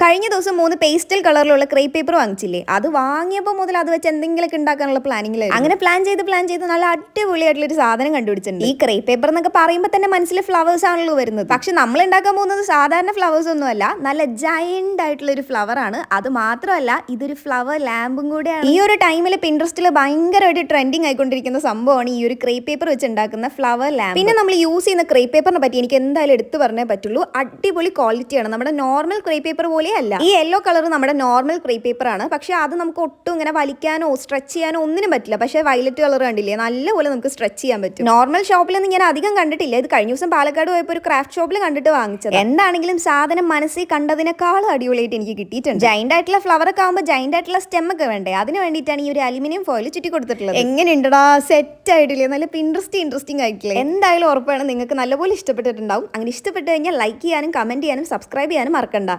കഴിഞ്ഞ ദിവസം മൂന്ന് പേസ്റ്റൽ കളറിലുള്ള ക്രേ പേപ്പർ വാങ്ങിച്ചില്ലേ? അത് വാങ്ങിയപ്പോൾ മുതൽ അത് വെച്ച് എന്തെങ്കിലുമൊക്കെ ഉണ്ടാക്കാനുള്ള പ്ലാനിങ്ങിലായിരുന്നു അങ്ങനെ പ്ലാൻ ചെയ്ത് പ്ലാൻ ചെയ്ത് നല്ല അടിപൊളിയായിട്ടുള്ള ഒരു സാധനം കണ്ടുപിടിച്ചിട്ടുണ്ട്. ഈ ക്രേ പേപ്പർ എന്നൊക്കെ പറയുമ്പോൾ തന്നെ മനസ്സിൽ ഫ്ലവേഴ്സ് ആണല്ലോ വരുന്നത്. പക്ഷെ നമ്മൾ ഉണ്ടാക്കാൻ പോകുന്നത് സാധാരണ ഫ്ലവേഴ്സ് ഒന്നുമല്ല നല്ല ജയന്റ് ആയിട്ടുള്ള ഒരു ഫ്ലവർ ആണ്. അത് മാത്രമല്ല ഇതൊരു ഫ്ലവർ ലാമ്പും കൂടെയാണ്. ഈ ഒരു ടൈമിൽ പിൻട്രസ്റ്റിൽ ഭയങ്കരമായിട്ട് ട്രെൻഡിങ് ആയിക്കൊണ്ടിരിക്കുന്ന സംഭവമാണ് ഈ ഒരു ക്രേ പേപ്പർ വെച്ച് ഉണ്ടാക്കുന്ന ഫ്ലവർ ലാമ്പ് പിന്നെ നമ്മൾ യൂസ് ചെയ്യുന്ന ക്രേ പേപ്പറിനെ പറ്റി എനിക്ക് എന്തായാലും എടുത്തു പറഞ്ഞേ പറ്റുള്ളൂ. അടിപൊളി ക്വാളിറ്റിയാണ് നമ്മുടെ നോർമൽ ക്രേ പേപ്പർ പോലെ അല്ല. ഈ യെല്ലോ കളർ നമ്മുടെ നോർമൽ ക്രീ പേപ്പർ ആണ്. പക്ഷെ അത് നമുക്ക് ഒട്ടും ഇങ്ങനെ വലിക്കാനോ സ്ട്രെച്ച് ചെയ്യാനോ ഒന്നിനും പറ്റില്ല. പക്ഷേ വയലറ്റ് കളർ കണ്ടില്ലേ നല്ലപോലെ നമുക്ക് സ്ട്രെച്ച് ചെയ്യാൻ പറ്റും. നോർമൽ ഷോപ്പിലൊന്നും ഞാൻ അധികം കണ്ടിട്ടില്ല. ഇത് കഴിഞ്ഞ ദിവസം പാലക്കാട് പോയപ്പോൾ ഒരു ക്രാഫ്റ്റ് ഷോപ്പിൽ കണ്ടിട്ട് വാങ്ങിച്ചത്. എന്താണെങ്കിലും സാധനം മനസ്സിൽ കണ്ടതിനേക്കാളും അടിപൊളിയായിട്ട് എനിക്ക് കിട്ടിയിട്ടുണ്ട്. ജൈന്റ് ആയിട്ടുള്ള ഫ്ലവർ ഒക്കെ ആകുമ്പോൾ ജൈന്റ് ആയിട്ടുള്ള സ്റ്റെം ഒക്കെ വേണ്ടേ? അതിന് വേണ്ടിയിട്ടാണ് ഈ ഒരു അലുമിനിയം ഫോയിൽ ചുറ്റി കൊടുത്തിട്ടുള്ളത്. എങ്ങനെയുണ്ടടാ? സെറ്റ് ആയിട്ടില്ലേ. നല്ല ഇൻട്രസ്റ്റിംഗ് ഇൻട്രസ്റ്റിംഗ് ആയിട്ടില്ലേ. എന്തായാലും ഉറപ്പാണ് നിങ്ങൾക്ക് നല്ലപോലെ ഇഷ്ടപ്പെട്ടിട്ടുണ്ടാവും. അങ്ങനെ ഇഷ്ടപ്പെട്ട് കഴിഞ്ഞാൽ ലൈക്ക് ചെയ്യാനും കമന്റ് ചെയ്യാനും സബ്സ്ക്രൈബ് ചെയ്യാനും മറക്കണ്ട.